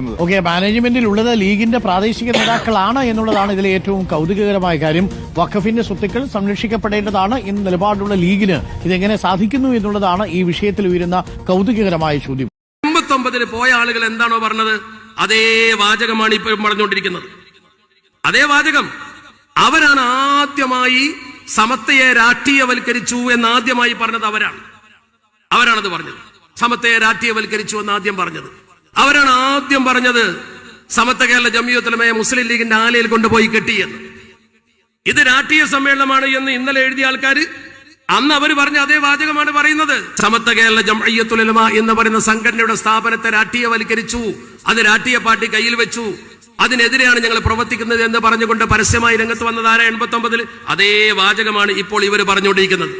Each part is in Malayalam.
നിൽക്കുന്നത്. ഓക്കെ മാനേജ്മെന്റിൽ ഉള്ളത് ലീഗിന്റെ പ്രാദേശിക നേതാക്കളാണ് എന്നുള്ളതാണ് ഇതിലെ ഏറ്റവും കൗതുകകരമായ കാര്യം. വഖഫിന്റെ സ്വത്തുക്കൾ സംരക്ഷിക്കപ്പെടേണ്ടതാണ് എന്ന നിലപാടുള്ള ലീഗിന് ഇതെങ്ങനെ സാധിക്കുന്നു എന്നുള്ളതാണ് ഈ വിഷയത്തിൽ ഉയരുന്ന കൗതുകകരമായ ചോദ്യം. എൺപത്തൊമ്പതിന് പോയ ആളുകൾ എന്താണോ പറഞ്ഞത്? അതേ വാചകമാണ് ഇപ്പോഴും പറഞ്ഞുകൊണ്ടിരിക്കുന്നത് അതേ വാചകം. അവരാണ് ആദ്യമായി സമത്വയെ രാഷ്ട്രീയവൽക്കരിച്ചു എന്ന് ആദ്യമായി പറഞ്ഞത് അവരാണ്. അവരാണത് പറഞ്ഞത്. സമത്വയെ രാഷ്ട്രീയവൽക്കരിച്ചു എന്ന് ആദ്യം പറഞ്ഞത്. അവരാണ് ആദ്യം പറഞ്ഞത് സമത്വ കേരള ജമിയത്തുലമയെ മുസ്ലിം ലീഗിന്റെ ആലയിൽ കൊണ്ടുപോയി കെട്ടിയെന്ന്. ഇത് രാഷ്ട്രീയ സമ്മേളനമാണ് എന്ന് ഇന്നലെ എഴുതിയ ആൾക്കാർ അന്ന് അവർ പറഞ്ഞ അതേ വാചകമാണ് പറയുന്നത്. സമത്വ കേരള ജമയ്യത്തുലമ എന്ന് പറയുന്ന സംഘടനയുടെ സ്ഥാപനത്തെ രാഷ്ട്രീയവൽക്കരിച്ചു. അത് രാഷ്ട്രീയ പാർട്ടി കയ്യിൽ വെച്ചു. അതിനെതിരെയാണ് ഞങ്ങൾ പ്രവർത്തിക്കുന്നത് എന്ന് പറഞ്ഞുകൊണ്ട് പരസ്യമായി രംഗത്ത് വന്നതാര എൺപത്തി ഒമ്പതിൽ അതേ വാചകമാണ് ഇപ്പോൾ ഇവർ പറഞ്ഞുകൊണ്ടിരിക്കുന്നത്.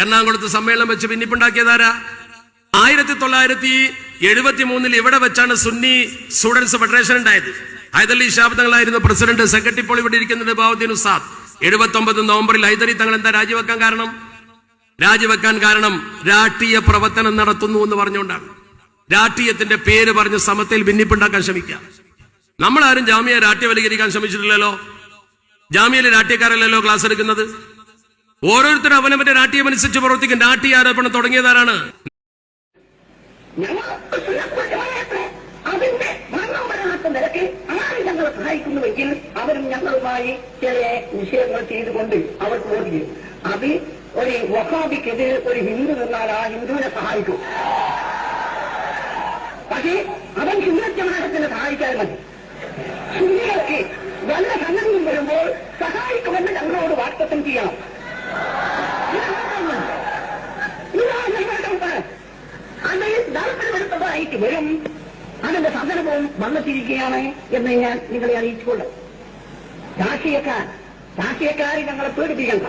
എറണാകുളത്ത് സമ്മേളനം വെച്ച് പിന്നിപ്പുണ്ടാക്കിയതാരാ ആയിരത്തി തൊള്ളായിരത്തി എഴുപത്തി മൂന്നിൽ ഇവിടെ വെച്ചാണ് സുന്നി സ്റ്റുഡൻസ് ഫെഡറേഷൻ ഉണ്ടായത്? ഹൈദലി ഷാബ് തങ്ങളായിരുന്നു പ്രസിഡന്റ് സെക്രട്ടറി ഇപ്പോൾ ഇവിടെ ഇരിക്കുന്നുണ്ട് ബാബുദ്ദീൻ ഉസാദ് എഴുപത്തി ഒമ്പത് നവംബറിൽ ഹൈദരി തങ്ങൾ എന്താ രാജിവെക്കാൻ കാരണം? രാജിവെക്കാൻ കാരണം രാഷ്ട്രീയ പ്രവർത്തനം നടത്തുന്നു എന്ന് പറഞ്ഞുകൊണ്ടാണ്. രാഷ്ട്രീയത്തിന്റെ പേര് പറഞ്ഞ് സമത്തിൽ ഭിന്നിപ്പുണ്ടാക്കാൻ ശ്രമിക്കുക. ആരും ജാമ്യ രാഷ്ട്രീയവൽക്കരിക്കാൻ ശ്രമിച്ചിട്ടില്ലല്ലോ? ജാമ്യയിലെ രാഷ്ട്രീയക്കാരല്ലല്ലോ ക്ലാസ് എടുക്കുന്നത്? ഓരോരുത്തരും അവനവന്റെ രാഷ്ട്രീയം അനുസരിച്ച് പ്രവർത്തിക്കും. രാഷ്ട്രീയ ആരോപണം തുടങ്ങിയതാരാണ്? ഞങ്ങൾ സുരക്ഷമായിട്ട് അതിന്റെ മരണം വരാത്ത നിരക്ക് ആര് ഞങ്ങളെ സഹായിക്കുന്നുവെങ്കിൽ അവരും ഞങ്ങളുമായി ചില വിഷയങ്ങൾ ചെയ്തുകൊണ്ട് വോട്ട് ചെയ്യും അത് ഒരു വഹാബിക്കെതിരെ ഒരു ഹിന്ദു നിന്നാൽ ആ ഹിന്ദുവിനെ സഹായിക്കും. പക്ഷേ അവൻ ഹിന്ദുജമാനത്തിനെ സഹായിക്കാൻ മതി. ഹിന്ദികൾക്ക് വല്ല സംഗതിയും വരുമ്പോൾ സഹായിക്കുമെന്ന് ഞങ്ങളോട് വാക്തത്വം ചെയ്യണം ഇതാണ് ഞങ്ങളുടെ ഉത്തരം അത് താല്പര്യമെടുത്തതായിട്ട് വരും. അതിന്റെ സന്ദർഭവും വന്നെത്തിയിരിക്കുകയാണ് എന്ന് ഞാൻ നിങ്ങളെ അറിയിച്ചുകൊള്ളാം രാഷ്ട്രീയക്കാർ രാഷ്ട്രീയക്കാർ ഞങ്ങളെ പേടിപ്പിക്കണ്ട.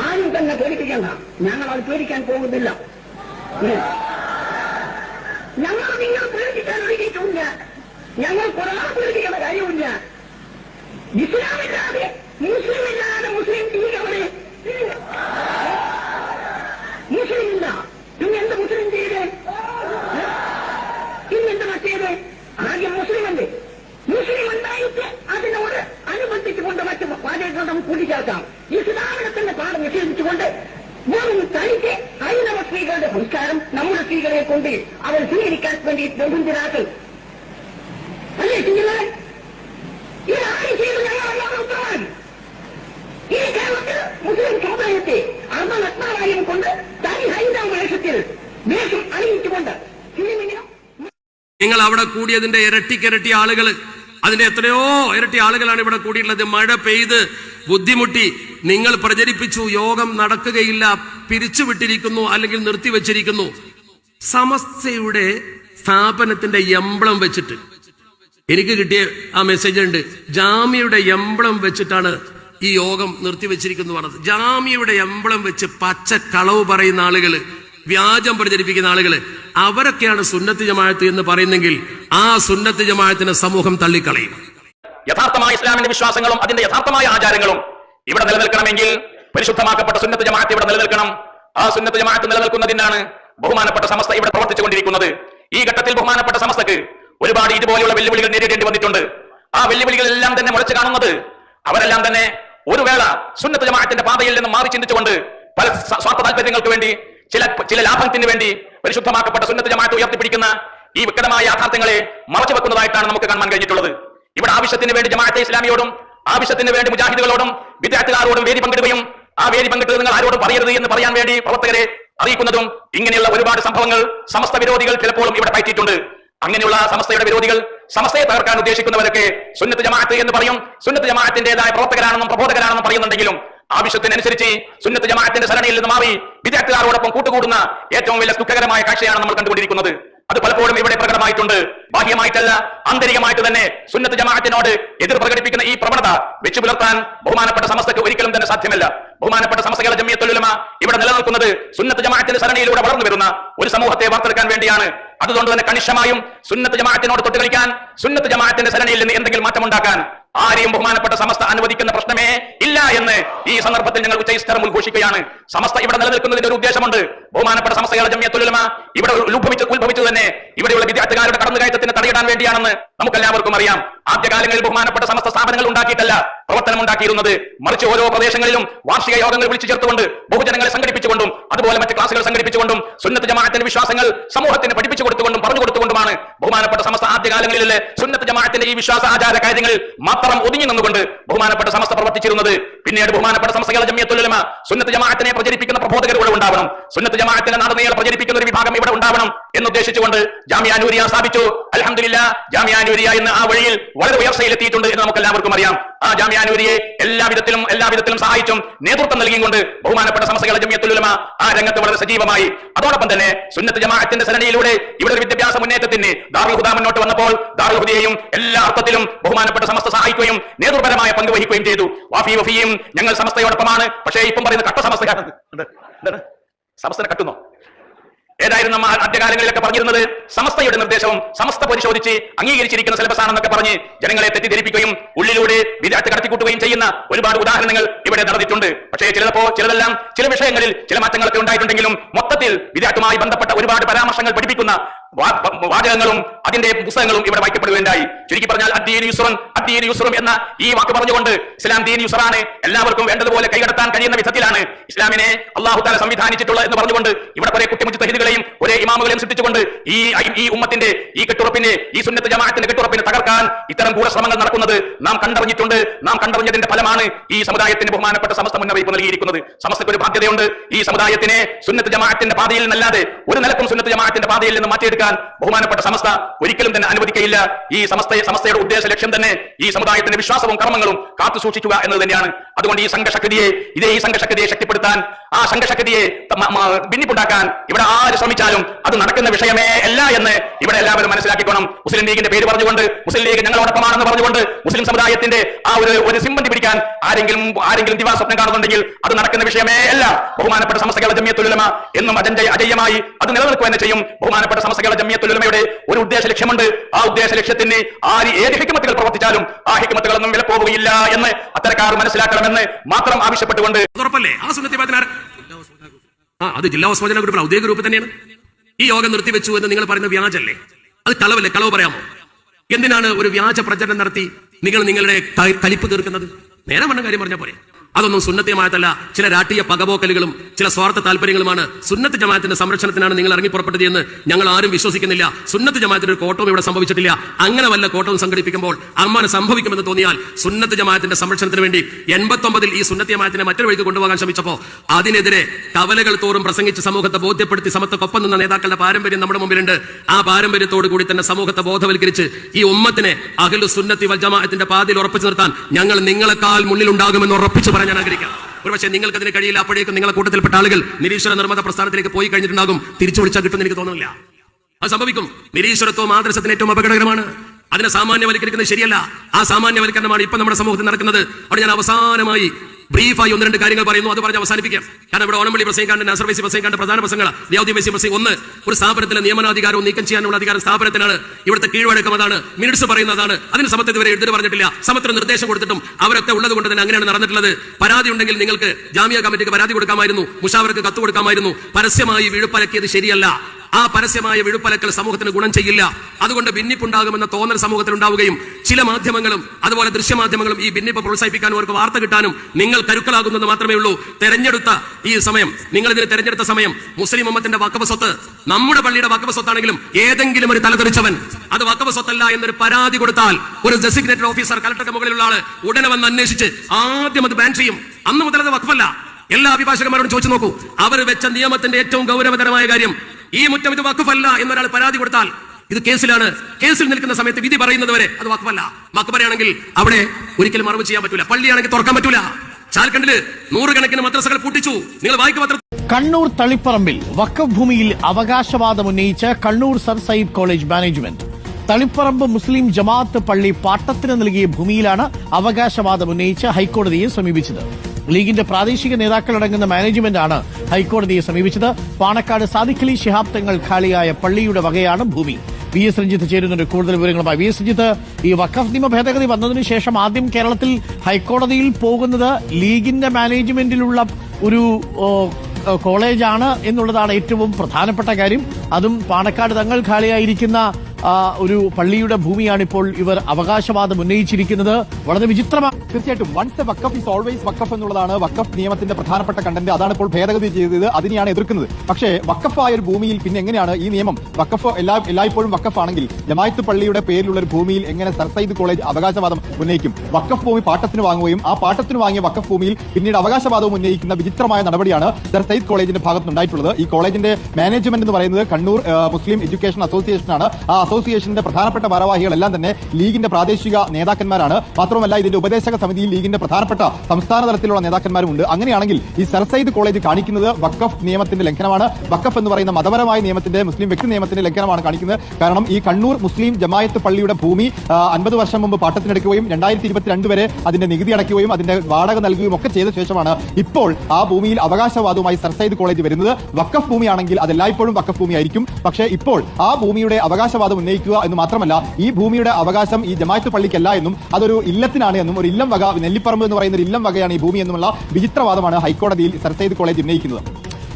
ആരും തന്നെ പേടിപ്പിക്കണ്ട. ഞങ്ങൾ അത് പേടിക്കാൻ പോകുന്നില്ല. ഞങ്ങൾ നിങ്ങൾ പേടിപ്പിക്കാൻ ഒരുക്കിയിട്ടില്ല ഞങ്ങൾ ഒരാൾ പേടിപ്പിക്കേണ്ട കാര്യമില്ല ഇസ്ലാമില്ലാതെ മുസ്ലിം ഇല്ലാതെ മുസ്ലിം ലീഗവരെ മുസ്ലിം ഇല്ല പിന്നെ എന്ത് മുസ്ലിം ചെയ്ത് ഇന്നെന്ത് മറ്റേത് ആദ്യം മുസ്ലിം അല്ലേ മുസ്ലിം ഉണ്ടായിട്ട് അതിനോട് അനുബന്ധിച്ചുകൊണ്ട് മറ്റു വാചകങ്ങൾ നമുക്ക് കൂട്ടിച്ചേർക്കാം ഇസ്ലാമിനെ തന്നെ പാഠം നിഷേധിച്ചുകൊണ്ട് വെറും തനിക്ക് ഹൈന്ദവ സ്ത്രീകളുടെ സംസ്കാരം നമ്മുടെ സ്ത്രീകളെ കൊണ്ട് അവർ സ്വീകരിക്കാൻ വേണ്ടി ബന്ധുരാക്കൾ നിങ്ങൾ അവിടെ കൂടിയതിന്റെ ഇരട്ടിക്കിരട്ടി ആളുകൾ അതിന്റെ എത്രയോ ഇരട്ടി ആളുകളാണ് ഇവിടെ കൂടിയിട്ടുള്ളത്. മഴ പെയ്ത് ബുദ്ധിമുട്ടി. നിങ്ങൾ പ്രചരിപ്പിച്ചു യോഗം നടക്കുകയില്ല പിരിച്ചുവിട്ടിരിക്കുന്നു അല്ലെങ്കിൽ നിർത്തിവെച്ചിരിക്കുന്നു സമസ്തയുടെ സ്ഥാപനത്തിന്റെ എംബ്ലം വെച്ചിട്ട്. എനിക്ക് കിട്ടിയ ആ മെസ്സേജ് ഉണ്ട്. ജാമ്യയുടെ എംബ്ലം വെച്ചിട്ടാണ് ഈ യോഗം നിർത്തിവെച്ചിരിക്കുന്നു പറഞ്ഞത്. ജാമ്യയുടെ എംബ്ലം വെച്ച് പച്ച കളവ് പറയുന്ന ആളുകൾ വ്യാജം പ്രചരിപ്പിക്കുന്ന ആളുകൾ അവരൊക്കെയാണ് സുന്നത്ത് ജമാഅത്ത് എന്ന് പറയുന്നെങ്കിൽ ആ സുന്നത്ത് ജമാഅത്തിനെ സമൂഹം തള്ളിക്കളയും. യഥാർത്ഥമായ ഇസ്ലാമിന്റെ വിശ്വാസങ്ങളും അതിന്റെ യഥാർത്ഥമായ ആചാരങ്ങളും ഇവിടെ നിലനിൽക്കണമെങ്കിൽ പരിശുദ്ധമാക്കപ്പെട്ട സുന്നത്ത് ജമാഅത്ത് ഇവിടെ നിലനിൽക്കണം. ആ സുന്നത്ത് ജമാഅത്ത് നിലനിൽക്കുന്നതിനാണ് ബഹുമാനപ്പെട്ട സമസ്ത ഇവിടെ പ്രവർത്തിച്ചുകൊണ്ടിരിക്കുന്നത്. ഈ ഘട്ടത്തിൽ ബഹുമാനപ്പെട്ട സമസ്തക്ക് ഒരുപാട് ഇതുപോലെയുള്ള വെല്ലുവിളികൾ നേരിടേണ്ടി വന്നിട്ടുണ്ട്. ആ വെല്ലുവിളികളെല്ലാം തന്നെ മുളച്ചു കാണുന്നത് അവരെല്ലാം തന്നെ ഒരു വേള സുന്നത്ത് ജമാഅത്തിന്റെ പാതയിൽ നിന്ന് മാറി ചിന്തിച്ചുകൊണ്ട് പല സ്വാർത്ഥ താല്പര്യങ്ങൾക്ക് വേണ്ടി ചില ചില ലാഭത്തിന് വേണ്ടി പരിശുദ്ധമാക്കപ്പെട്ട സുന്നത്ത് ജമാഅത്ത് ഉയർത്തിപ്പിടിക്കുന്ന ഈ വ്യക്തമായ യാഥാർത്ഥ്യങ്ങളെ മറച്ചു വെക്കുന്നതായിട്ടാണ് നമുക്ക് കാണാൻ കഴിഞ്ഞിട്ടുള്ളത്. ഇവിടെ ആവശ്യത്തിന് വേണ്ടി ജമാഅത്തെ ഇസ്ലാമിയോടും ആവശ്യത്തിന് വേണ്ടി മുജാഹിദുകളോടും വിദ്യാർത്ഥികളോടും വേദി പങ്കിടുകയും ആ വേദി പങ്കിട്ട് നിങ്ങൾ ആരോടും പറയരുത് എന്ന് പറയാൻ വേണ്ടി പ്രവർത്തകരെ അറിയിക്കുന്നതും ഇങ്ങനെയുള്ള ഒരുപാട് സംഭവങ്ങൾ സമസ്ത വിരോധികൾ ചിലപ്പോഴും ഇവിടെ പറ്റിയിട്ടുണ്ട്. അങ്ങനെയുള്ള സമസ്തയുടെ വിരോധികൾ സമസ്തയെ തകർക്കാൻ ഉദ്ദേശിക്കുന്നവരൊക്കെ സുന്നത്ത് ജമാഅത്ത് എന്ന് പറയും. സുന്നത്ത് ജമാഅത്തിന്റേതായ പ്രവർത്തകരാണെന്നും പ്രബോധകരാണെന്നും പറയുന്നുണ്ടെങ്കിലും ആവശ്യത്തിനനുസരിച്ച് സുന്നത്ത് ജമാഅത്തിന്റെ സരണിയിൽ നിന്ന് മാറി വിദ്യാർത്ഥികളോടൊപ്പം കൂട്ടുകൂടുന്ന ഏറ്റവും വലിയ ദുഃഖകരമായ കാഴ്ചയാണ് നമ്മൾ കണ്ടുകൊണ്ടിരിക്കുന്നത്. അത് പലപ്പോഴും ഇവിടെ പ്രകടമായിട്ടുണ്ട്. ബാഹ്യമായിട്ടല്ല ആന്തരികമായിട്ട് തന്നെ സുന്നത്ത് ജമാഅത്തിനോട് എതിർ പ്രകടിപ്പിക്കുന്ന ഈ പ്രവണത വെച്ചു പുലർത്താൻ ബഹുമാനപ്പെട്ട സമസ്തക്ക് ഒരിക്കലും തന്നെ സാധ്യമല്ല. ബഹുമാനപ്പെട്ട സമസ്തകളെ ജമ്മിയത്തൊഴിലുമ ഇവിടെ നിലനിൽക്കുന്നത് സുന്നത്ത് ജമാഅത്തിന്റെ സരണിയിലൂടെ വളർന്നു വരുന്ന ഒരു സമൂഹത്തെ വാർത്തെടുക്കാൻ വേണ്ടിയാണ്. അതുകൊണ്ട് തന്നെ കണിശമായും സുന്നത്ത് ജമാഅത്തിനോട് തൊട്ടുകളിക്കാൻ സുന്നത്ത് ജമാഅത്തിന്റെ സരണിയിൽ നിന്ന് എന്തെങ്കിലും മാറ്റമുണ്ടാക്കാൻ ആരെയും ബഹുമാനപ്പെട്ട സമസ്ത അനുവദിക്കുന്ന പ്രശ്നമേ ഇല്ല എന്ന് ഈ സന്ദർഭത്തിൽ ഞങ്ങൾ ഉച്ചയിസ്തരം ഉദ്ഘോഷിക്കുകയാണ്. സമസ്ത ഇവിടെ നിലനിൽക്കുന്നതിന്റെ ഒരു ഉദ്ദേശമുണ്ട്. ബഹുമാനപ്പെട്ട സമസ്തകളെ ജമ്യത്തുലമ ഇവിടെ ഉത്ഭവിച്ചു ഉത്ഭവിച്ചു തന്നെ ഇവിടെയുള്ള വിദ്യാർത്ഥികാരുടെ കടന്നുകയറ്റത്തിന് തടയിടാൻ വേണ്ടിയാണെന്ന് നമുക്കെല്ലാവർക്കും അറിയാം. ആദ്യകാലങ്ങളിൽ ബഹുമാനപ്പെട്ട സമസ്ത സ്ഥാപനങ്ങൾ ഉണ്ടാക്കിയിട്ടല്ല പ്രവർത്തനം ഉണ്ടാക്കിയിരുന്നത്. മറിച്ച് ഓരോ പ്രദേശങ്ങളിലും വാർഷിക യോഗങ്ങൾ വിളിച്ചു ചേർത്തുകൊണ്ട് ബഹുജനങ്ങളെ സംഘടിപ്പിച്ചുകൊണ്ടും അതുപോലെ മറ്റ് ക്ലാസുകൾ സംഘടിപ്പിച്ചുകൊണ്ടും സുന്നത്ത് ജമാഅത്തിന്റെ വിശ്വാസങ്ങൾ സമൂഹത്തിന് പഠിപ്പിച്ചു കൊടുത്തുകൊണ്ടും പറഞ്ഞു കൊടുത്തുകൊണ്ടുമാണ് ബഹുമാനപ്പെട്ട സമസ്ത ആദ്യകാലങ്ങളിലെ സുന്നത്ത് ജമാഅത്തിന്റെ ഈ വിശ്വാസ ആചാര കാര്യങ്ങളിൽ മാത്രം ഒതുങ്ങി നിന്നുകൊണ്ട് ബഹുമാനപ്പെട്ട സമസ്ത പ്രവർത്തിച്ചിരുന്നത്. പിന്നീട് ബഹുമാനപ്പെട്ട സമസ്തകളെ ജമ്യത്തുലമ സുന്നത്ത് ജമാഅത്തിനെ പ്രചരിപ്പിക്കുന്ന പ്രബോധകർ ഇവിടെ ഉണ്ടാവണം. സുന്നത്ത് ജമാഅത്തിനെ നാടുനീളെ പ്രചരിപ്പിക്കുന്ന ഒരു വിഭാഗം ഇവിടെ ഉണ്ടാവണം എന്ന് ഉദ്ദേശിച്ചുകൊണ്ട് നൂരിയ സ്ഥാപിച്ചു. അലഹമില്ല ജാമ്യ നൂരിയ എന്ന് ആ വഴിയിൽ വളരെ ഉയർച്ചയിലെത്തിയിട്ടുണ്ട് എന്ന് നമുക്ക് എല്ലാവർക്കും അറിയാം. ആ ജാമ്യാനുവരിയെ എല്ലാവിധത്തിലും എല്ലാ വിധത്തിലും എല്ലാ വിധത്തിലും സഹായിച്ചും നേതൃത്വം നൽകിയും കൊണ്ട് ബഹുമാനപ്പെട്ട സമസ്തകളെ ജമിയത്തുലമ ആ രംഗത്ത് വളരെ സജീവമായി. അതോടൊപ്പം തന്നെ സുന്നത്ത് ജമാഅത്തിന്റെ സരണിയിലൂടെ ഇവിടെ വിദ്യാഭ്യാസ മുന്നേറ്റത്തിന് ദാറുൽ ഹുദ മുന്നോട്ട് വന്നപ്പോൾ ദാറുൽ ഹുദയെയും എല്ലാ അർത്ഥത്തിലും ബഹുമാനപ്പെട്ട സമസ്ത സഹായിക്കുകയും നേതൃപരമായ പങ്ക് വഹിക്കുകയും ചെയ്തു. വാഫി വഫിയും ഞങ്ങൾ സമസ്തയോടൊപ്പമാണ്. പക്ഷേ ഇപ്പം പറയുന്ന കട്ട സമസ്ത എന്ത്? സമസ്ത സമസ്തനെ കട്ടുന്നോ? ഏതായിരുന്നു നമ്മൾ ആദ്യകാലങ്ങളിലൊക്കെ പറഞ്ഞിരുന്നത്? സമസ്തയുടെ നിർദ്ദേശവും സമസ്ത പരിശോധിച്ച് അംഗീകരിച്ചിരിക്കുന്ന സിലബസ് ആണെന്നൊക്കെ പറഞ്ഞ് ജനങ്ങളെ തെറ്റിദ്ധരിപ്പിക്കുകയും ഉള്ളിലൂടെ വിദ്യാർത്ഥി കടത്തിക്കൂട്ടുകയും ചെയ്യുന്ന ഒരുപാട് ഉദാഹരണങ്ങൾ ഇവിടെ നടന്നിട്ടുണ്ട്. പക്ഷേ ചിലപ്പോ ചിലതെല്ലാം ചില വിഷയങ്ങളിൽ ചില മാറ്റങ്ങളൊക്കെ ഉണ്ടായിട്ടുണ്ടെങ്കിലും മൊത്തത്തിൽ വിദ്യാർത്ഥിയുമായി ബന്ധപ്പെട്ട ഒരുപാട് പരാമർശങ്ങൾ പഠിപ്പിക്കുന്ന വാചകങ്ങളും അതിന്റെ പുസ്തകങ്ങളും ഇവിടെ വായിക്കപ്പെടുകയുണ്ടായി. ചുരുക്കി പറഞ്ഞാൽ അദ്ദീൻ യുസുറൻ അദ്ദീൻ യുസുറൻ എന്ന ഈ വാക്ക് പറഞ്ഞുകൊണ്ട് ഇസ്ലാം ദീൻ യുസറാണ് എല്ലാവർക്കും വേണ്ടതുപോലെ കൈകടത്താൻ കഴിയുന്ന വിധത്തിലാണ് ഇസ്ലാമിനെ അള്ളാഹു താല സംവിധാനിച്ചിട്ടുള്ളത് എന്ന് പറഞ്ഞുകൊണ്ട് ഇവിടെ കുറെ കുട്ടിമുച്ച തഹിദുകളെയും ഒരേ ഇമാമുകളെയും സൃഷ്ടിച്ചുകൊണ്ട് ഈ ഈ ഉമ്മത്തിന്റെ ഈ കെട്ടുറപ്പിനെ ഈ സുന്നത്ത് ജമാഅത്തിന്റെ കെട്ടുറപ്പിനെ തകർക്കാൻ ഇത്തരം ഗൂഢശ്രമങ്ങൾ നടക്കുന്നത് നാം കണ്ടറിഞ്ഞിട്ടുണ്ട്. നാം കണ്ടറിഞ്ഞതിന്റെ ഫലമാണ് ഈ സമുദായത്തിന് ബഹുമാനപ്പെട്ട സമസ്ത മുന്നറിയിപ്പ് നൽകിയിരിക്കുന്നത്. സമസ്തയ്ക്ക് ഒരു ബാധ്യതയുണ്ട്. ഈ സമുദായത്തിനെ സുന്നത്ത് ജമാഅത്തിന്റെ പാതയിൽ നിന്നല്ലാതെ ഒരു നിലക്കും സുന്നത്ത് ജമാഅത്തിന്റെ പാതയിൽ നിന്ന് മാറ്റിയെടുക്കാൻ ബഹുമാനപ്പെട്ട സമസ്ത ഒരിക്കലും തന്നെ അനുവദിക്കയില്ല. ഈ സമസ്തയെ സമസ്തയുടെ ഉദ്ദേശ ലക്ഷ്യം തന്നെ ഈ സമുദായത്തിന്റെ വിശ്വാസവും കർമ്മങ്ങളും കാത്തു സൂക്ഷിക്കുക എന്നത് തന്നെയാണ്. അതുകൊണ്ട് ഈ സംഘശക്തിയെ ഇതേ ഈ സംഘശക്തിയെ ശക്തിപ്പെടുത്താൻ ആ സംഘശക്തിയെ ഭിന്നിപ്പുണ്ടാക്കാൻ ഇവിടെ ആര് ശ്രമിച്ചാലും അത് നടക്കുന്ന വിഷയമേ അല്ല എന്ന് ഇവിടെ എല്ലാവരും മനസ്സിലാക്കിക്കോണം. മുസ്ലിം ലീഗിന്റെ പേര് പറഞ്ഞുകൊണ്ട് മുസ്ലിം ലീഗ് ഞങ്ങളോടൊപ്പമാണെന്ന് പറഞ്ഞുകൊണ്ട് മുസ്ലിം സമുദായത്തിന്റെ ആ ഒരു ഒരു സിമ്പന്തി പിടിക്കാൻ ആരെങ്കിലും ആരെങ്കിലും ദിവാസ്വപ്നം കാണുന്നുണ്ടെങ്കിൽ അത് നടക്കുന്ന വിഷയമേ അല്ല. ബഹുമാനപ്പെട്ട സമസ്തകളുടെ ജമ്യത്തുലമ എന്നും അതിന്റെ അജയമായി അത് നിലനിൽക്കുക തന്നെ ചെയ്യും. ബഹുമാനപ്പെട്ട സമസ്തകളുടെ ജമ്യത്തുലമയുടെ ഒരു ഉദ്ദേശ ലക്ഷ്യമുണ്ട്. ആ ഉദ്ദേശ ലക്ഷ്യത്തിന് ആര് ഏത് ഹിക്മത്തുകൾ പ്രവർത്തിച്ചാലും ആ ഹിക്മത്തുകളൊന്നും വിലപ്പോവുകയില്ല എന്ന് അത്തരക്കാർ മനസ്സിലാക്കണമെന്ന് മാത്രം ആവശ്യപ്പെട്ടുകൊണ്ട് ഉറപ്പല്ലേ? ആ ആ അത് ജില്ലാ ഹോസ്പിറ്റൽ ഗ്രൂപ്പിൽ ഔദ്യോഗിക ഗ്രൂപ്പ് തന്നെയാണ്. ഈ യോഗം നിർത്തിവെച്ചു എന്ന് നിങ്ങൾ പറയുന്ന വ്യാജല്ലേ? അത് കളവല്ലേ കളവ് പറയാമോ? എന്തിനാണ് ഒരു വ്യാജ പ്രചരണം നടത്തി നിങ്ങൾ നിങ്ങളുടെ കലിപ്പ് തീർക്കുന്നത് നേരെ വണ്ണ കാര്യം പറഞ്ഞ പോലെ അതൊന്നും സുന്നത്തിയമായതല്ല ചില രാഷ്ട്രീയ പകപോക്കലുകളും ചില സ്വാർത്ഥ താല്പര്യങ്ങളുമാണ് സുന്നത്ത് ജമാഅത്തിന്റെ സംരക്ഷണത്തിനാണ് നിങ്ങൾ ഇറങ്ങി പുറപ്പെട്ടത് എന്ന് ഞങ്ങൾ ആരും വിശ്വസിക്കുന്നില്ല. സുന്നത്ത് ജമാഅത്തിന്റെ ഒരു കോട്ടവും ഇവിടെ സംഭവിച്ചിട്ടില്ല. അങ്ങനെ വല്ല കോട്ടവും സംഘടിപ്പിക്കുമ്പോൾ അങ്ങനെ സംഭവിക്കുമെന്ന് തോന്നിയാൽ സുന്നത്ത് ജമാഅത്തിന്റെ സംരക്ഷണത്തിന് വേണ്ടി എൺപത്തൊമ്പതിൽ ഈ സുന്നത്ത് ജമാഅത്തിനെ മറ്റൊരു വഴിക്ക് കൊണ്ടുപോകാൻ ശ്രമിച്ചപ്പോൾ അതിനെതിരെ കവലകൾ തോറും പ്രസംഗിച്ച് സമൂഹത്തെ ബോധ്യപ്പെടുത്തി സമത്വക്കൊപ്പം നിന്ന നേതാക്കളുടെ പാരമ്പര്യം നമ്മുടെ മുമ്പിലുണ്ട്. ആ പാരമ്പര്യത്തോടു കൂടി തന്നെ സമൂഹത്തെ ബോധവൽക്കരിച്ച് ഈ ഉമ്മത്തിനെ അഖിലു സുന്നത്തി വൽ ജമാഅത്തിന്റെ പാതിയിൽ ഉറപ്പിച്ചു നിർത്താൻ ഞങ്ങൾ നിങ്ങളെക്കാൾ മുന്നിലുണ്ടാകുമെന്ന് ഉറപ്പിച്ചു പറയാൻ ഞാൻ ആഗ്രഹിക്കാം. ഒരുപക്ഷെ നിങ്ങൾക്ക് അതിന് കഴിയില്ല. അപ്പോഴേക്കും നിങ്ങളെ കൂട്ടത്തിൽപ്പെട്ട ആളുകൾ നിരീശ്വര നിർമ്മത പ്രസ്ഥാനത്തിലേക്ക് പോയി കഴിഞ്ഞിട്ടുണ്ടാകും. തിരിച്ചു വിളിച്ചാൽ കിട്ടുമെന്ന് എനിക്ക് തോന്നുന്നില്ല. അത് സംഭവിക്കും. നിരീശ്വരത്വം ആദർശത്തിന് ഏറ്റവും അപകടകരമാണ്. അതിനെ സാമാന്യവൽക്കരിക്കുന്നത് ശരിയല്ല. ആ സാമാന്യവൽക്കരണമാണ് ഇപ്പൊ നമ്മുടെ സമൂഹത്തിൽ നടക്കുന്നത്. അവിടെ ഞാൻ അവസാനമായി ബ്രീഫായി ഒന്ന് രണ്ട് കാര്യങ്ങൾ പറയുന്നു അത് പറഞ്ഞ് അവസാനിപ്പിക്കാം. കാരണം ഇവിടെ ഓണംപള്ളി പ്രസംഗിക്കാണ്ട് നസർ വൈസി പ്രസംഗിക്കാണ്ട് പ്രധാന പ്രസംഗങ്ങൾ ദേവതി വൈസി പ്രസംഗം ഒന്ന് ഒരു സ്ഥാപനത്തിലെ നിയമനാധികാരവും നീക്കം ചെയ്യാനുള്ള അധികാരം സ്ഥാപനത്തിനാണ്. ഇവിടുത്തെ കീഴ്വഴക്കം അതാണ് മിനിറ്റ്സ് പറയുന്നതാണ്. അതിന് സമത്വം ഇവരെ എഴുതി പറഞ്ഞിട്ടില്ല. സമത്ര നിർദ്ദേശം കൊടുത്തിട്ടും അവരൊക്കെ ഉള്ളത് കൊണ്ട് തന്നെ അങ്ങനെയാണ് നടന്നിട്ടുള്ളത്. പരാതി ഉണ്ടെങ്കിൽ നിങ്ങൾക്ക് ജാമ്യ കമ്മിറ്റിക്ക് പരാതി കൊടുക്കാമായിരുന്നു മുഷാവർക്ക് കത്ത് കൊടുക്കാമായിരുന്നു. പരസ്യമായി വിഴുപ്പലക്കിയത് ശരിയല്ല. ആ പരസ്യമായ വിഴുപ്പലക്കൽ സമൂഹത്തിന് ഗുണം ചെയ്യില്ല. അതുകൊണ്ട് ഭിന്നിപ്പുണ്ടാകുമെന്ന തോന്നൽ സമൂഹത്തിൽ ഉണ്ടാവുകയും ചില മാധ്യമങ്ങളും അതുപോലെ ദൃശ്യമാധ്യമങ്ങളും ഈ ഭിന്നിപ്പ് പ്രോത്സാഹിപ്പിക്കാനും അവർക്ക് വാർത്ത കിട്ടാനും നിങ്ങൾ കരുക്കളാകുന്നത് മാത്രമേ ഉള്ളൂ. തെരഞ്ഞെടുത്ത ഈ സമയം നിങ്ങൾ ഇതിന് തെരഞ്ഞെടുത്ത സമയം മുസ്ലിം ഉമ്മത്തിന്റെ വക്കവ സ്വത്ത് നമ്മുടെ പള്ളിയുടെ വക്കവ സ്വത്താണെങ്കിലും ഏതെങ്കിലും ഒരു തലതെറിച്ചവൻ അത് വക്കവ സ്വത്തല്ല എന്നൊരു പരാതി കൊടുത്താൽ ഒരു ഡെസിഗ്നേറ്റഡ് ഓഫീസർ കലക്ടറുടെ മുകളിലുള്ള ആൾ ഉടനെ വന്ന് അന്വേഷിച്ച് ആദ്യം അത് ബാൻ ചെയ്യും. അന്ന് മുതൽ അത് വക്കഫല്ല എല്ലാ അഭിഭാഷകന്മാരോടും ചോദിച്ചു നോക്കൂ. അവർ വെച്ച നിയമത്തിന്റെ ഏറ്റവും ഗൗരവതരമായ കാര്യം ഈ മുറ്റം ഇത് വക്കുഫല്ല എന്നൊരാൾ പരാതി കൊടുത്താൽ ഇത് കേസിലാണ്. കേസിൽ നിൽക്കുന്ന സമയത്ത് വിധി പറയുന്നത് വരെ അത് വക്കുഫല്ല പറയുകയാണെങ്കിൽ അവിടെ ഒരിക്കലും മറവ് ചെയ്യാൻ പറ്റൂല. പള്ളിയാണെങ്കിൽ തുറക്കാൻ പറ്റൂല. ചാൽക്കണ്ടിൽ നൂറുകണക്കിന് മദ്രസകൾ പൂട്ടിച്ചു. നിങ്ങൾ വായിക്കും പത്ര കണ്ണൂർ തളിപ്പറമ്പിൽ വഖഫ് ഭൂമിയിൽ അവകാശവാദം ഉന്നയിച്ച Kannur sir Syed college management. Taliparamba മുസ്ലിം ജമാഅത്ത് പള്ളി പാട്ടത്തിന് നൽകിയ ഭൂമിയിലാണ് അവകാശവാദം ഉന്നയിച്ച് ഹൈക്കോടതിയെ സമീപിച്ചത്. ലീഗിന്റെ പ്രാദേശിക നേതാക്കളടങ്ങുന്ന മാനേജ്മെന്റാണ് ഹൈക്കോടതിയെ സമീപിച്ചത്. പാണക്കാട് സാദിഖലി ശിഹാബ് തങ്ങൾ ഖാളിയായ പള്ളിയുടെ വകയാണ് ഭൂമി. വി എസ് രഞ്ജിത്ത് ചേരുന്നുണ്ട്. കൂടുതൽ വിവരങ്ങളുമായി വി എസ് രഞ്ജിത്ത് ഈ വഖഫ് നിയമ ഭേദഗതി വന്നതിന് ശേഷം ആദ്യം കേരളത്തിൽ ഹൈക്കോടതിയിൽ പോകുന്നത് ലീഗിന്റെ മാനേജ്മെന്റിലുള്ള ഒരു കോളേജാണ് എന്നുള്ളതാണ് ഏറ്റവും പ്രധാനപ്പെട്ട കാര്യം. അതും പാണക്കാട് തങ്ങൾ ഖാളിയായിരിക്കുന്ന ഒരു പള്ളിയുടെ ഭൂമിയാണ് ഇപ്പോൾ ഇവർ അവകാശവാദം ഉന്നയിച്ചിരിക്കുന്നത്. വളരെ വിചിത്രമാണ് തീർച്ചയായിട്ടും once a waqf is always waqf എന്നുള്ളതാണ് വക്കഫ് നിയമത്തിന്റെ പ്രധാനപ്പെട്ട കണ്ടന്റ് അതാണ് ഇപ്പോൾ ഭേദഗതി ചെയ്തത് അതിനെയാണ് എതിർക്കുന്നത്. പക്ഷേ വക്കഫായ ഒരു ഭൂമിയിൽ പിന്നെ എങ്ങനെയാണ് ഈ നിയമം? വക്കഫ് എല്ലാ എല്ലായ്പ്പോഴും വക്കഫ് ആണെങ്കിൽ ജമായത്ത് പള്ളിയുടെ പേരിലുള്ള ഒരു ഭൂമിയിൽ എങ്ങനെ സർസൈദ് കോളേജ് അവകാശവാദം ഉന്നയിക്കും? വക്കഫ് ഭൂമി പാട്ടത്തിന് വാങ്ങുകയും ആ പാട്ടത്തിന് വാങ്ങിയ വക്കഫ് ഭൂമിയിൽ പിന്നീട് അവകാശവാദവും ഉന്നയിക്കുന്ന വിചിത്രമായ നടപടിയാണ് സർ സയ്യിദ് കോളേജിന്റെ ഭാഗത്തുനിന്നുണ്ടായിട്ടുള്ളത്. ഈ കോളേജിന്റെ മാനേജ്മെന്റ് എന്ന് പറയുന്നത് കണ്ണൂർ മുസ്ലിം എഡ്യൂക്കേഷൻ അസോസിയേഷനാണ് ആ അസോസിയേഷന്റെ പ്രധാനപ്പെട്ട ഭാരവാഹികളെല്ലാം തന്നെ ലീഗിന്റെ പ്രാദേശിക നേതാക്കന്മാരാണ്. മാത്രമല്ല ഇതിന്റെ ഉപദേശക സമിതിയിൽ ലീഗിന്റെ പ്രധാനപ്പെട്ട സംസ്ഥാന തലത്തിലുള്ള നേതാക്കന്മാരുമുണ്ട്. അങ്ങനെയാണെങ്കിൽ ഈ സർസൈദ് കോളേജ് കാണിക്കുന്നത് വക്കഫ് നിയമത്തിന്റെ ലംഘനമാണ്. വക്കഫ് എന്ന് പറയുന്ന മതപരമായ നിയമത്തിന്റെ മുസ്ലിം വ്യക്തി നിയമത്തിന്റെ ലംഘനമാണ് കാണിക്കുന്നത്. കാരണം ഈ കണ്ണൂർ മുസ്ലിം ജമായത്ത് പള്ളിയുടെ ഭൂമി അൻപത് വർഷം മുമ്പ് പാട്ടത്തിനെടുക്കുകയും രണ്ടായിരത്തി ഇരുപത്തിരണ്ട് വരെ അതിന്റെ നികുതി അടയ്ക്കുകയും അതിന്റെ വാടക നൽകുകയും ഒക്കെ ചെയ്ത ശേഷമാണ് ഇപ്പോൾ ആ ഭൂമിയിൽ അവകാശവാദവുമായി സർസൈദ് കോളേജ് വരുന്നത്. വക്കഫ് ഭൂമിയാണെങ്കിൽ അത് എല്ലായ്പ്പോഴും വക്കഫ് ഭൂമിയായിരിക്കും. പക്ഷേ ഇപ്പോൾ ആ ഭൂമിയുടെ അവകാശവാദം ഉന്നയിക്കുക എന്ന് മാത്രമല്ല ഈ ഭൂമിയുടെ അവകാശം ഈ ജമായത്ത് പള്ളിക്കല്ല എന്നും അതൊരു ഇല്ലത്തിനാണ് എന്നും ഒരു ഇല്ലം വക നെല്ലിപ്പറമ്പ് എന്ന് പറയുന്ന ഒരു ഇല്ലം വകയാണ് ഈ ഭൂമി എന്നുള്ള വിചിത്രവാദമാണ് ഹൈക്കോടതിയിൽ സർസൈദ് കോളേജ് ഉന്നയിക്കുന്നത്.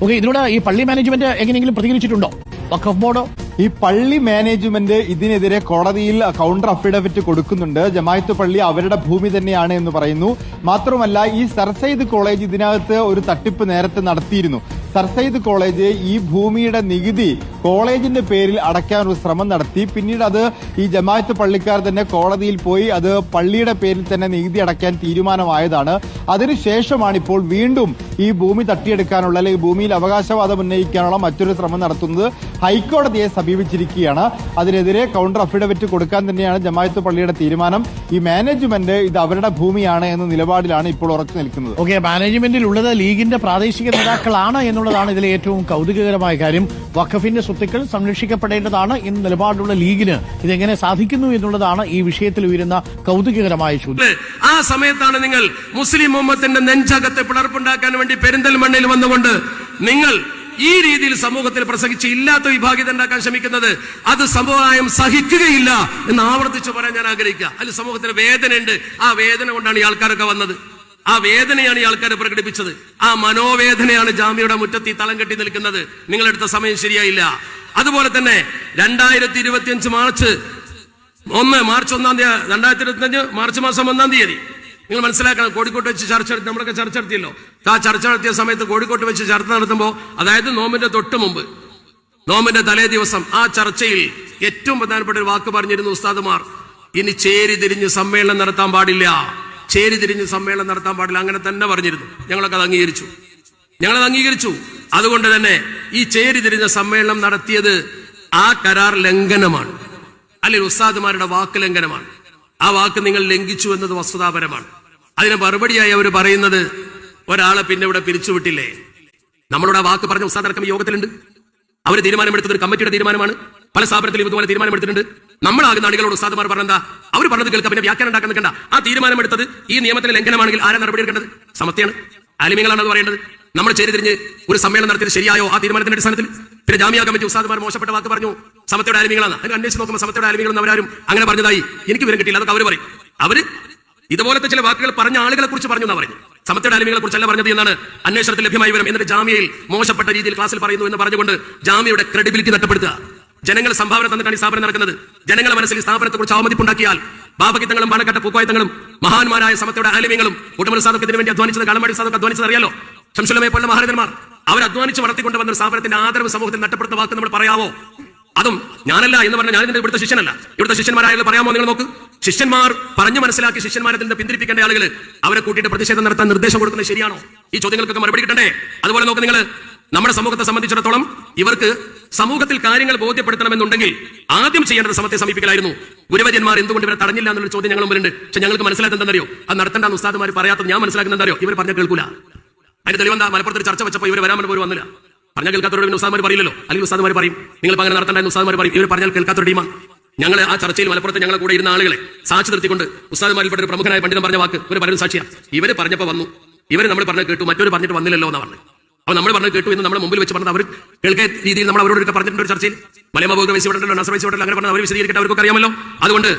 ഓക്കെ ഇതിനോട് ഈ പള്ളി മാനേജ്മെന്റ് എങ്ങനെയെങ്കിലും പ്രതികരിച്ചിട്ടുണ്ടോ? വഖഫ് ബോർഡോ ഈ പള്ളി മാനേജ്മെന്റ് ഇതിനെതിരെ കോടതിയിൽ കൗണ്ടർ അഫിഡവിറ്റ് കൊടുക്കുന്നുണ്ട്. ജമായത്ത് പള്ളി അവരുടെ ഭൂമി തന്നെയാണ് എന്ന് പറയുന്നു. മാത്രമല്ല ഈ സർസൈദ് കോളേജ് ഇതിനകത്ത് ഒരു തട്ടിപ്പ് നേരത്തെ നടത്തിയിരുന്നു. സർസൈദ് കോളേജ് ഈ ഭൂമിയുടെ നികുതി കോളേജിന്റെ പേരിൽ അടയ്ക്കാൻ ഒരു ശ്രമം നടത്തി. പിന്നീട് അത് ഈ ജമാഅത്ത് പള്ളിക്കാർ തന്നെ കോടതിയിൽ പോയി അത് പള്ളിയുടെ പേരിൽ തന്നെ നികുതി അടയ്ക്കാൻ തീരുമാനമായതാണ്. അതിനുശേഷമാണ് ഇപ്പോൾ വീണ്ടും ഈ ഭൂമി തട്ടിയെടുക്കാനുള്ള അല്ലെങ്കിൽ ഭൂമിയിൽ അവകാശവാദം ഉന്നയിക്കാനുള്ള മറ്റൊരു ശ്രമം നടത്തുന്നത് ഹൈക്കോടതിയെ സമീപിച്ചിരിക്കുകയാണ്. അതിനെതിരെ കൗണ്ടർ അഫിഡവിറ്റ് കൊടുക്കാൻ തന്നെയാണ് ജമാഅത്ത് പള്ളിയുടെ തീരുമാനം. ഈ മാനേജ്മെന്റ് ഇത് അവരുടെ ഭൂമിയാണ് എന്ന നിലപാടിലാണ് ഇപ്പോൾ ഉറച്ചു നിൽക്കുന്നത്. ഓക്കെ മാനേജ്മെന്റിൽ ഉള്ളത് ലീഗിന്റെ പ്രാദേശിക നേതാക്കളാണ് എന്നുള്ളതാണ് ഇതിലെ ഏറ്റവും കൗതുകകരമായ കാര്യം. വഖഫിന്റെ സ്വത്തുക്കൾ സംരക്ഷിക്കപ്പെടേണ്ടതാണ് എന്ന നിലപാടുള്ള ലീഗിന് ഇതെങ്ങനെ സാധിക്കുന്നു എന്നുള്ളതാണ് ഈ വിഷയത്തിൽ ഉയരുന്ന കൗതുകകരമായ ചോദ്യം. ആ സമയത്താണ് നിങ്ങൾ മുസ്ലിം മുഹമ്മത്തിന്റെ നെഞ്ചകത്തെ പിളർപ്പുണ്ടാക്കാൻ വേണ്ടി പെരിന്തൽമണ്ണയിൽ വന്നുകൊണ്ട് നിങ്ങൾ ഈ രീതിയിൽ സമൂഹത്തിൽ പ്രസംഗിച്ച് ഇല്ലാത്ത വിഭാഗീയത ഉണ്ടാക്കാൻ ശ്രമിക്കുന്നത് അത് സമുദായം സഹിക്കുകയില്ല എന്ന് ആവർത്തിച്ച് പറയാൻ ഞാൻ ആഗ്രഹിക്കുക. അതിൽ സമൂഹത്തിന് വേദനയുണ്ട്. ആ വേദന കൊണ്ടാണ് ഈ ആൾക്കാരൊക്കെ വന്നത്. ആ വേദനയാണ് ഈ ആൾക്കാരെ പ്രകടിപ്പിച്ചത്. ആ മനോവേദനയാണ് ജാമ്യയുടെ മുറ്റത്തി തലം കെട്ടി നിൽക്കുന്നത്. നിങ്ങളെടുത്ത സമയം ശരിയായില്ല. അതുപോലെ തന്നെ രണ്ടായിരത്തി ഇരുപത്തി അഞ്ച് മാർച്ച് ഒന്ന് മാർച്ച് ഒന്നാം തീയതി രണ്ടായിരത്തി ഇരുപത്തിയഞ്ച് മാർച്ച് മാസം ഒന്നാം തീയതി. നിങ്ങൾ മനസ്സിലാക്കണം കോഴിക്കോട്ട് വെച്ച് ചർച്ച നടത്തി നമ്മളൊക്കെ ചർച്ച നടത്തിയല്ലോ. ആ ചർച്ച നടത്തിയ സമയത്ത് കോഴിക്കോട്ട് വെച്ച് ചർച്ച നടത്തുമ്പോൾ അതായത് നോമ്പിന്റെ തൊട്ട് മുമ്പ് നോമ്പിന്റെ തലേ ദിവസം ആ ചർച്ചയിൽ ഏറ്റവും പ്രധാനപ്പെട്ട ഒരു വാക്ക് പറഞ്ഞിരുന്നു ഉസ്താദുമാർ ഇനി ചേരി തിരിഞ്ഞ് സമ്മേളനം നടത്താൻ പാടില്ല. ചേരി തിരിഞ്ഞ് സമ്മേളനം നടത്താൻ പാടില്ല. അങ്ങനെ തന്നെ പറഞ്ഞിരുന്നു. ഞങ്ങളൊക്കെ അത് അംഗീകരിച്ചു. ഞങ്ങളത് അംഗീകരിച്ചു. അതുകൊണ്ട് തന്നെ ഈ ചേരി തിരിഞ്ഞ സമ്മേളനം നടത്തിയത് ആ കരാർ ലംഘനമാണ്. അല്ലെങ്കിൽ ഉസ്താദുമാരുടെ വാക്ക് ലംഘനമാണ്. ആ വാക്ക് നിങ്ങൾ ലംഘിച്ചു എന്നത് വസ്തുതാപരമാണ്. അതിന് മറുപടിയായി അവർ പറയുന്നത് ഒരാളെ പിന്നെ ഇവിടെ പിരിച്ചുവിട്ടില്ലേ? നമ്മളോട് ആ വാക്ക് പറഞ്ഞ ഉസ്താദ് അടക്കം യോഗത്തിലുണ്ട്. അവർ തീരുമാനമെടുത്തത് ഒരു കമ്മിറ്റിയുടെ തീരുമാനമാണ്. പല സ്ഥാപനത്തിലും ഇതുപോലെ തീരുമാനമെടുത്തിട്ടുണ്ട്. നമ്മളാകുന്ന ആളുകളോട് ഉസ്താദുമാർ പറഞ്ഞെന്താ? അവർ പറഞ്ഞത് കേൾക്കാം പിന്നെ വ്യാഖ്യാനം ഉണ്ടാക്കാൻ നിൽക്കണ്ട. ആ തീരുമാനമെടുത്തത് ഈ നിയമത്തിലെ ലംഘനമാണെങ്കിൽ ആരാ നടപടി എടുക്കേണ്ടത്? സമത്യാണ്. ആലിമ്യങ്ങളാണ് അത് പറയേണ്ടത് നമ്മൾ ചേരിതിരിഞ്ഞ് ഒരു സമ്മേളനം നടത്തിയത് ശരിയായോ ആ തീരുമാനത്തിന്റെ അടിസ്ഥാനത്തിൽ? പിന്നെ ജാമ്യ കമ്മിറ്റി ഉസ്താദുമാർ മോശപ്പെട്ട വാക്ക് പറഞ്ഞു. സമത്തയുടെ ആലിമ്യങ്ങളാണ് അതിന് അന്വേഷിച്ച് നോക്കുമ്പോൾ സമത്തയുടെ ആലിമ്യങ്ങൾ അവരാരും അങ്ങനെ പറഞ്ഞതായി എനിക്ക് വിവരം കിട്ടിയില്ല. അതൊക്കെ അവർ പറയും. അവർ ഇതുപോലത്തെ ചില വാക്കുകൾ പറഞ്ഞ ആളുകളെ കുറിച്ച് പറഞ്ഞു. എന്നാ പറഞ്ഞു സമത്തയുടെ ആലിമികളെ കുറിച്ചല്ല പറഞ്ഞത് എന്നാണ് അന്വേഷണത്തിൽ ലഭ്യമായി വരും എന്നിട്ട് ജാമ്യയിൽ മോശപ്പെട്ട രീതിയിൽ ക്ലാസ്സിൽ പറയുന്നു എന്ന് പറഞ്ഞുകൊണ്ട് ജാമ്യയുടെ ക്രെഡിബിലിറ്റി നഷ്ടപ്പെടുത്തുക. ജനങ്ങൾ സംഭാവന തന്നിട്ടാണ് ഈ സ്ഥാപനം നടക്കുന്നത്. ജനങ്ങളെ മനസ്സിൽ ഈ സ്ഥാപനത്തെ കുറിച്ച് അവമതിപ്പുണ്ടാക്കിയാൽ ബാബകിത്തങ്ങളും പാണക്കട്ട പൂക്കോയത്തങ്ങളും മഹാന്മാരായ സമത്തയുടെ ആലിമ്യങ്ങളും ഉടമൽ സാധൊക്കെ വേണ്ടി അധ്വാനിച്ചത് കളമടി സാധക അധ്വാനിച്ചത് അറിയാലോ? ശംസുലമയെ പോലുള്ള മഹാരഥന്മാർ അവർ അധ്വാനിച്ച് വളർത്തിക്കൊണ്ട് വന്ന ഒരു സ്ഥാപനത്തിന്റെ ആദരവ് സമൂഹത്തിൽ നഷ്ടപ്പെടുന്ന വാക്ക് നമ്മൾ പറയാവോ? അതും ഞാനല്ല എന്ന് പറഞ്ഞാൽ ഞാൻ ഇവിടുത്തെ ശിഷ്യനല്ല. ഇവിടുത്തെ ശിഷ്യന്മാരായാലും പറയാമോ നിങ്ങൾ നോക്ക്? ശിഷ്യന്മാർ പറഞ്ഞു മനസ്സിലാക്കി ശിഷ്യന്മാരെ തന്നെ പിന്തിരിപ്പിക്കേണ്ട ആളുകൾ അവരെ കൂട്ടിയിട്ട് പ്രതിഷേധം നടത്താൻ നിർദ്ദേശം കൊടുക്കുന്നത് ശരിയാണോ? ഈ ചോദ്യങ്ങൾക്കൊക്കെ മറുപടി കിട്ടണ്ടേ? അതുപോലെ നോക്ക് നിങ്ങൾ നമ്മുടെ സമൂഹത്തെ സംബന്ധിച്ചിടത്തോളം ഇവർക്ക് സമൂഹത്തിൽ കാര്യങ്ങൾ ബോധ്യപ്പെടുത്തണമെന്നുണ്ടെങ്കിൽ ആദ്യം ചെയ്യേണ്ടത് സമത്തെ സമീപിക്കലായിരുന്നു. ഗുരുവര്യന്മാർ എന്തുകൊണ്ട് ഇവരെ തടഞ്ഞില്ല എന്നുള്ള ചോദ്യം ഞങ്ങൾ മുമ്പിലുണ്ട്. പക്ഷെ ഞങ്ങൾക്ക് മനസ്സിലാക്കുന്നറിയോ അത് നടത്തേണ്ട ഉസ്താദുമാർ പറയാത്തത് ഞാൻ മനസ്സിലാക്കുന്നറിയോ ഇവർ പറഞ്ഞ കേൾക്കൂല. അതിന്റെ തെളിവെന്താ മലപ്പുറത്ത് ചർച്ച വെച്ചപ്പോൾ ഇവർ വരാമെന്ന് പോലും വന്നില്ല. പറഞ്ഞാൽ കേൾക്കാത്തവരോട് പിന്നെ പറയില്ലല്ലോ. അല്ലെങ്കിൽ ഉസ്താദ്മാർ പറയും നിങ്ങൾ അങ്ങനെ നടത്തേണ്ട ഉസ്താദ്മാർ പറയും. ഇവർ പറഞ്ഞാൽ കേൾക്കാത്തൊരു ടീമാണ്. ഞങ്ങൾ ആ ചർച്ചയിൽ മലപ്പുറത്ത് ഞങ്ങളെ കൂടെ ഇരുന്ന ആളുകളെ സാക്ഷി നിർത്തിക്കൊണ്ട് ഉസ്താദ്മാരിൽ ഒരു പ്രമുഖനായ പണ്ഡിതൻ പറഞ്ഞ വാക്ക് ഒരു പലരും സാക്ഷിയാണ് ഇവർ പറഞ്ഞപ്പോ വന്നു. ഇവർ നമ്മൾ പറഞ്ഞ കേട്ടു. മറ്റൊരു പറഞ്ഞിട്ട് വന്നില്ലല്ലോ എന്നാ പറഞ്ഞു അപ്പൊ നമ്മൾ പറഞ്ഞു കേട്ടു എന്ന് നമ്മുടെ മുമ്പിൽ വെച്ച് പറഞ്ഞത് അവർ കേൾക്കേ രീതിയിൽ നമ്മൾ അവരോടൊക്കെ പറഞ്ഞിട്ടുണ്ട് ഒരു ചർച്ചയിൽ. മലയമ ബോധ വെച്ചിട്ടുണ്ടല്ലോ നസർ വയസ്സ് വിടണ്ടല്ലോ അങ്ങനെ പറഞ്ഞാൽ അവർ വിശദീകരിക്കട്ടെ അവർക്കൊക്കെ അറിയാമല്ലോ. അതുകൊണ്ട്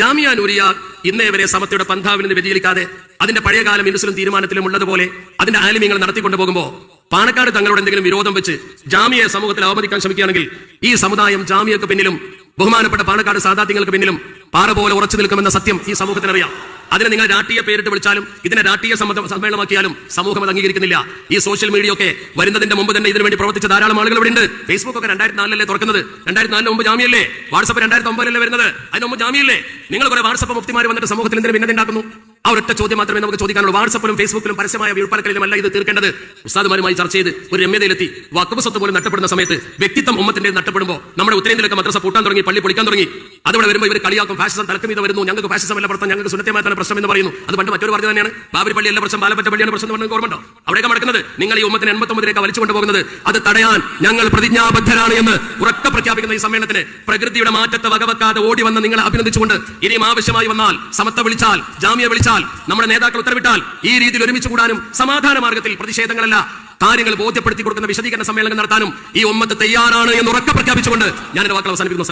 ജാമിയ നൂരിയ ഇന്നേ വരെ സമത്തയുടെ പന്ഥാവിൽ നിന്ന് വ്യതിചലിക്കാതെ അതിന്റെ പഴയകാലം മിനുസിലും തീരുമാനത്തിലും ഉള്ളതുപോലെ അതിന്റെ ആലിമ്യങ്ങൾ നടത്തിക്കൊണ്ടു പോകുമ്പോൾ പാണക്കാട് തങ്ങളോട് എന്തെങ്കിലും വിരോധം വെച്ച് ജാമിയെ സമൂഹത്തിൽ അവമതിക്കാൻ ശ്രമിക്കുകയാണെങ്കിൽ ഈ സമുദായം ജാമിയക്ക് പിന്നിലും ബഹുമാനപ്പെട്ട പാണക്കാട് സാധാത്യങ്ങൾക്ക് പിന്നിലും പാറ പോലെ ഉറച്ചു നിൽക്കുമെന്ന സത്യം ഈ സമൂഹത്തിന് അറിയാം അതിനെ നിങ്ങൾ രാഷ്ട്രീയ പേരിട്ട് വിളിച്ചാലും ഇതിനെ രാഷ്ട്രീയ സമ്മേളനമാക്കിയാലും സമൂഹം അത് അംഗീകരിക്കുന്നില്ല. ഈ സോഷ്യൽ മീഡിയ ഒക്കെ വരുന്നതിന്റെ മുമ്പ് തന്നെ ഇതിനു വേണ്ടി പ്രവർത്തിച്ച ധാരാളം ആളുകൾ ഇവിടെ ഉണ്ട് ഫേസ്ബുക്ക് ഒക്കെ രണ്ടായിരത്തി നാലിലല്ലേ തുറക്കുന്നത്? രണ്ടായിരത്തി നാലിന് മുമ്പ് ജാമ്യല്ലേ? വാട്സപ്പ് രണ്ടായിരത്തി ഒമ്പതിലല്ലേ വരുന്നത്? അതിന് മുമ്പ് ജാമ്യല്ലേ? നിങ്ങൾ കുറെ വാട്സപ്പ് മുഫ്തിമാർ വന്നിട്ട് സമൂഹത്തിൽ എന്തിനു ഭിന്നത ഉണ്ടാക്കുന്നു? ആ ഒരൊറ്റ ചോദ്യം മാത്രമേ നമുക്ക് ചോദിക്കാനുള്ളൂ. വാട്സപ്പിലും ഫേസ്ബുക്കിലും പരസ്യമായ വീഴ്പാലക്കലിലും അല്ല ഇത് തീർക്കേണ്ടത്? ഉസ്താദുമാരുമായി ചർച്ച ചെയ്ത് ഒരു രമ്യതയിലെത്തി. വക്കഫ് സ്വത്ത് പോലും നഷ്ടപ്പെടുന്ന സമയത്ത് വ്യക്തിത്വം ഉമ്മത്തിന്റെ നഷ്ടപ്പെടുമ്പോൾ നമ്മുടെ ഉത്തരേന്ത്യയിലൊക്കെ മദ്രസ പൂട്ടാൻ തുടങ്ങി പള്ളി പൊളിക്കാൻ തുടങ്ങി. അതോടെ വരുമ്പോൾ ഇവർ കളിയാക്കും ഫാഷിസം ഇത് വരുന്നു. ഞങ്ങൾക്ക് ഫാഷിസം അല്ല പ്രശ്നം ഞങ്ങൾക്ക് സുന്നത്യമായിട്ടാണ് പ്രശ്നം എന്ന് പറയുന്നു. അത് പണ്ട് മറ്റൊരു പറഞ്ഞു തന്നെയാണ്. ബാബരി പള്ളി എല്ലാ പ്രശ്നം ബാലപ്പറ്റ പള്ളിയാണ് പ്രശ്നം എന്ന് പറഞ്ഞ ഓർമ്മണ്ടോ അവിടെയൊക്കെ നടക്കുന്നത് നിങ്ങൾ ഈ ഉമ്മത്തിന് എൺപത്തൊമ്പതിലേക്ക് വലിച്ചു കൊണ്ടുപോകുന്നത് അത് തടയാൻ ഞങ്ങൾ പ്രതിജ്ഞാബദ്ധരാണ് എന്ന് ഉറക്കെ പ്രഖ്യാപിക്കുന്ന ഈ സമ്മേളനത്തിന് പ്രകൃതിയുടെ മാറ്റത്തെ വകവെക്കാതെ ഓടി വന്ന് നിങ്ങളെ അഭിനന്ദിച്ചുകൊണ്ട് ഇനിയും ആവശ്യമായി വന്നാൽ സമത്ത വിളിച്ചാൽ ജാമ്യ വിളിച്ചാൽ നമ്മുടെ നേതാക്കൾ ഉത്തരവിട്ടാൽ ഈ രീതിയിൽ ഒരുമിച്ച് കൂടാനും സമാധാന മാർഗത്തിൽ പ്രതിഷേധങ്ങളല്ല. കാര്യങ്ങൾ ബോധ്യപ്പെടുത്തി കൊടുക്കുന്ന വിശദീകരണ സമ്മേളനം നടത്താനും ഈ ഉമ്മത്ത് തയ്യാറാണ് എന്ന് ഉറക്കെ പ്രഖ്യാപിച്ചുകൊണ്ട് ഞാൻ എന്റെ വാക്കുകൾ അവസാനിപ്പിക്കുന്നു